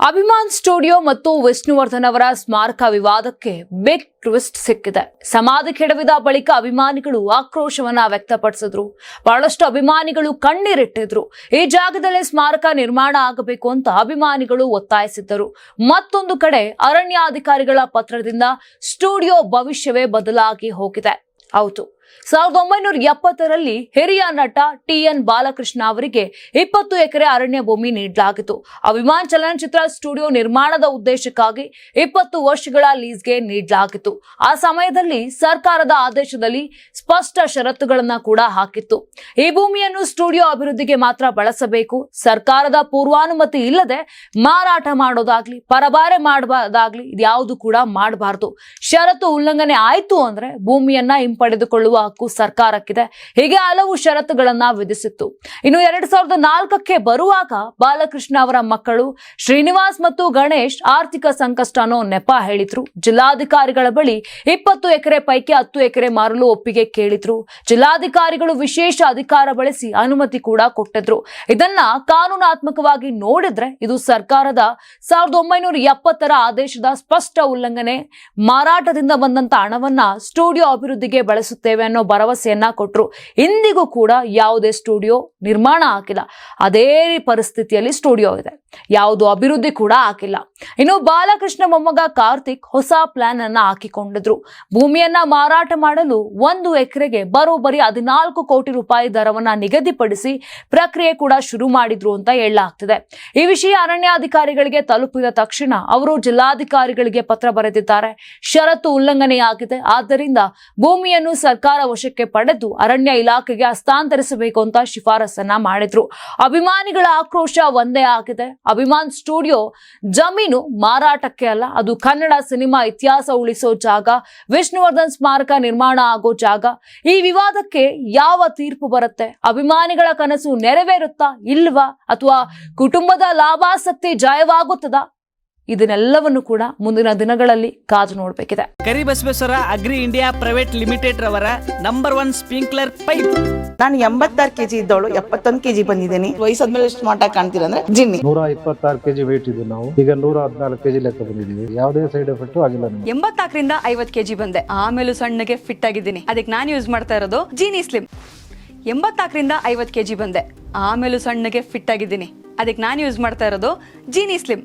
Abhiman studio ಮತ್ತು ವಿಷ್ಣುವರ್ಧನ್ ಅವರ ಸ್ಮಾರಕ ವಿವಾದಕ್ಕೆ ಬಿಗ್ ಟ್ವಿಸ್ಟ್ ಸಿಕ್ಕಿದೆ. ಸಮಾಧಿ ಕೆಡವಿದ ಬಳಿಕ ಅಭಿಮಾನಿಗಳು ಆಕ್ರೋಶವನ್ನ ವ್ಯಕ್ತಪಡಿಸಿದ್ರು. ಬಹಳಷ್ಟು ಅಭಿಮಾನಿಗಳು ಕಣ್ಣೀರಿಟ್ಟಿದ್ರು. ಈ ಜಾಗದಲ್ಲೇ ಸ್ಮಾರಕ ನಿರ್ಮಾಣ ಆಗಬೇಕು ಅಂತ ಅಭಿಮಾನಿಗಳು ಒತ್ತಾಯಿಸಿದ್ದರು. ಮತ್ತೊಂದು ಕಡೆ ಅರಣ್ಯಾಧಿಕಾರಿಗಳ ಪತ್ರದಿಂದ ಸ್ಟುಡಿಯೋ ಭವಿಷ್ಯವೇ ಬದಲಾಗಿ ಹೋಗಿದೆ. ಹೌದು. ಸಾವಿರದ ಒಂಬೈನೂರ ಎಪ್ಪತ್ತರಲ್ಲಿ ಹಿರಿಯ ನಟ ಟಿ ಎನ್ ಬಾಲಕೃಷ್ಣ ಅವರಿಗೆ ಇಪ್ಪತ್ತು ಎಕರೆ ಅರಣ್ಯ ಭೂಮಿ ನೀಡಲಾಗಿತ್ತು. ಅಭಿಮಾನ್ ಚಲನಚಿತ್ರ ಸ್ಟುಡಿಯೋ ನಿರ್ಮಾಣದ ಉದ್ದೇಶಕ್ಕಾಗಿ ಇಪ್ಪತ್ತು ವರ್ಷಗಳ ಲೀಸ್ಗೆ ನೀಡಲಾಗಿತ್ತು. ಆ ಸಮಯದಲ್ಲಿ ಸರ್ಕಾರದ ಆದೇಶದಲ್ಲಿ ಸ್ಪಷ್ಟ ಷರತ್ತುಗಳನ್ನ ಕೂಡ ಹಾಕಿತ್ತು. ಈ ಭೂಮಿಯನ್ನು ಸ್ಟುಡಿಯೋ ಅಭಿವೃದ್ಧಿಗೆ ಮಾತ್ರ ಬಳಸಬೇಕು. ಸರ್ಕಾರದ ಪೂರ್ವಾನುಮತಿ ಇಲ್ಲದೆ ಮಾರಾಟ ಮಾಡೋದಾಗ್ಲಿ ಪರಬಾರೆ ಮಾಡಬಾರ್ದಾಗ್ಲಿ ಇದ್ಯಾವುದು ಕೂಡ ಮಾಡಬಾರದು. ಷರತ್ತು ಉಲ್ಲಂಘನೆ ಆಯ್ತು ಅಂದ್ರೆ ಭೂಮಿಯನ್ನ ಹಿಂಪಡೆದುಕೊಳ್ಳುವ ಹಕ್ಕು ಸರ್ಕಾರಕ್ಕಿದೆ. ಹೀಗೆ ಹಲವು ಷರತ್ತುಗಳನ್ನ ವಿಧಿಸಿತ್ತು. ಇನ್ನು ಎರಡ್ ಸಾವಿರದ ನಾಲ್ಕಕ್ಕೆ ಬರುವಾಗ ಬಾಲಕೃಷ್ಣ ಅವರ ಮಕ್ಕಳು ಶ್ರೀನಿವಾಸ್ ಮತ್ತು ಗಣೇಶ್ ಆರ್ಥಿಕ ಸಂಕಷ್ಟ ಅನ್ನೋ ನೆಪ ಹೇಳಿದ್ರು. ಜಿಲ್ಲಾಧಿಕಾರಿಗಳ ಬಳಿ ಇಪ್ಪತ್ತು ಎಕರೆ ಪೈಕಿ ಹತ್ತು ಎಕರೆ ಮಾರಲು ಒಪ್ಪಿಗೆ ಕೇಳಿದ್ರು. ಜಿಲ್ಲಾಧಿಕಾರಿಗಳು ವಿಶೇಷ ಅಧಿಕಾರ ಬಳಸಿ ಅನುಮತಿ ಕೂಡ ಕೊಟ್ಟಿದ್ರು. ಇದನ್ನ ಕಾನೂನಾತ್ಮಕವಾಗಿ ನೋಡಿದ್ರೆ ಇದು ಸರ್ಕಾರದ ಸಾವಿರದ ಒಂಬೈನೂರ ಎಪ್ಪತ್ತರ ಆದೇಶದ ಸ್ಪಷ್ಟ ಉಲ್ಲಂಘನೆ ಮಾರಾಟದಿಂದ ಬಂದಂತ ಹಣವನ್ನ ಸ್ಟುಡಿಯೋ ಅಭಿವೃದ್ಧಿಗೆ ಬಳಸುತ್ತೇವೆ ಅನ್ನೋ ಭರವಸೆಯನ್ನ ಕೊಟ್ಟರು ಇಂದಿಗೂ ಕೂಡ ಯಾವುದೇ ಸ್ಟುಡಿಯೋ ನಿರ್ಮಾಣ ಆಗಿಲ್ಲ ಅದೇ ಪರಿಸ್ಥಿತಿಯಲ್ಲಿ ಸ್ಟುಡಿಯೋ ಇದೆ. ಯಾವುದು ಅಭಿವೃದ್ಧಿ ಕೂಡ ಆಗಿಲ್ಲ ಇನ್ನು ಬಾಲಕೃಷ್ಣ ಮೊಮ್ಮಗ ಕಾರ್ತಿಕ್ ಹೊಸ ಪ್ಲಾನ್ ಅನ್ನ ಹಾಕಿಕೊಂಡಿದ್ರು. ಭೂಮಿಯನ್ನ ಮಾರಾಟ ಮಾಡಲು ಒಂದು ಎಕರೆಗೆ ಬರೋಬ್ಬರಿ ಹದಿನಾಲ್ಕು ಕೋಟಿ ರೂಪಾಯಿ ದರವನ್ನ ನಿಗದಿಪಡಿಸಿ ಪ್ರಕ್ರಿಯೆ ಕೂಡ ಶುರು ಮಾಡಿದ್ರು ಅಂತ ಹೇಳಲಾಗ್ತಿದೆ. ಈ ವಿಷಯ ಅರಣ್ಯಾಧಿಕಾರಿಗಳಿಗೆ ತಲುಪಿದ ತಕ್ಷಣ ಅವರು ಜಿಲ್ಲಾಧಿಕಾರಿಗಳಿಗೆ ಪತ್ರ ಬರೆದಿದ್ದಾರೆ. ಷರತ್ತು ಉಲ್ಲಂಘನೆಯಾಗಿದೆ. ಆದ್ದರಿಂದ ಭೂಮಿಯನ್ನು ಸರ್ಕಾರ ವಶಕ್ಕೆ ಪಡೆದು ಅರಣ್ಯ ಇಲಾಖೆಗೆ ಹಸ್ತಾಂತರಿಸಬೇಕು ಅಂತ ಶಿಫಾರಸನ್ನ ಮಾಡಿದ್ರು. ಅಭಿಮಾನಿಗಳ ಆಕ್ರೋಶ ಒಂದೇ ಆಗಿದೆ. ಅಭಿಮಾನ್ ಸ್ಟುಡಿಯೋ ಜಮೀನು ಮಾರಾಟಕ್ಕೆ ಅಲ್ಲ, ಅದು ಕನ್ನಡ ಸಿನಿಮಾ ಇತಿಹಾಸ ಉಳಿಸೋ ಜಾಗ, ವಿಷ್ಣುವರ್ಧನ್ ಸ್ಮಾರಕ ನಿರ್ಮಾಣ ಆಗೋ ಜಾಗ. ಈ ವಿವಾದಕ್ಕೆ ಯಾವ ತೀರ್ಪು ಬರುತ್ತೆ? ಅಭಿಮಾನಿಗಳ ಕನಸು ನೆರವೇರುತ್ತಾ ಇಲ್ವಾ? ಅಥವಾ ಕುಟುಂಬದ ಲಾಭಾಸಕ್ತಿ ಜಯವಾಗುತ್ತದಾ? ಇದನ್ನೆಲ್ಲವನ್ನು ಕೂಡ ಮುಂದಿನ ದಿನಗಳಲ್ಲಿ ಕಾಜು ನೋಡಬೇಕಿದೆ. Karibasaveshwara agri India private limited ರವರ ನಂಬರ್ ಒನ್ ಸ್ಪ್ರಿಂಕ್ಲರ್ ಪೈಪ್. ನಾನು ಎಂಬತ್ತಾರು ಕೆಜಿ ಇದ್ದವಳು ಎಪ್ಪತ್ತೊಂದು ಕೆಜಿ ಬಂದಿದ್ದೀನಿ. ವಯಸ್ಸಾದ್ಮೇಲೆ ಎಷ್ಟು ಮಾಟ ಕಾಣ್ತೀರಾ ಅಂದ್ರೆ ಜಿನ್ನಿ. ನೂರ ಇಪ್ಪತ್ತಾರು ಕೆಜಿ ವೆಯ್ಟ್ ಇದೆ ನಾವು. ಈಗ ನೂರ ಹದಿನಾಲ್ಕು ಕೆಜಿ ಲೆಕ್ಕ ಬಂದಿದ್ದೀವಿ. ಯಾವುದೇ ಸೈಡ್ ಎಫೆಕ್ಟ್ ಆಗಿಲ್ಲ ನಮಗೆ. ಎಂಬತ್ನಾಲ್ಕರಿಂದ ಐವತ್ ಕೆಜಿ ಬಂದೆ. ಆಮೇಲೂ ಸಣ್ಣಗೆ ಫಿಟ್ ಆಗಿದ್ದೀನಿ. ಅದಕ್ಕೆ ನಾನು ಯೂಸ್ ಮಾಡ್ತಾ ಇರೋದು ಜೀನಿ ಸ್ಲಿಮ್ ಎಂಬತ್ನಾಲ್ಕರಿಂದ ಐವತ್ತು ಕೆಜಿ ಬಂದೆ. ಆಮೇಲೂ ಸಣ್ಣಗೆ ಫಿಟ್ ಆಗಿದ್ದೀನಿ. ಅದಕ್ಕೆ ನಾನು ಯೂಸ್ ಮಾಡ್ತಾ ಇರೋದು ಜೀನಿ ಸ್ಲಿಮ್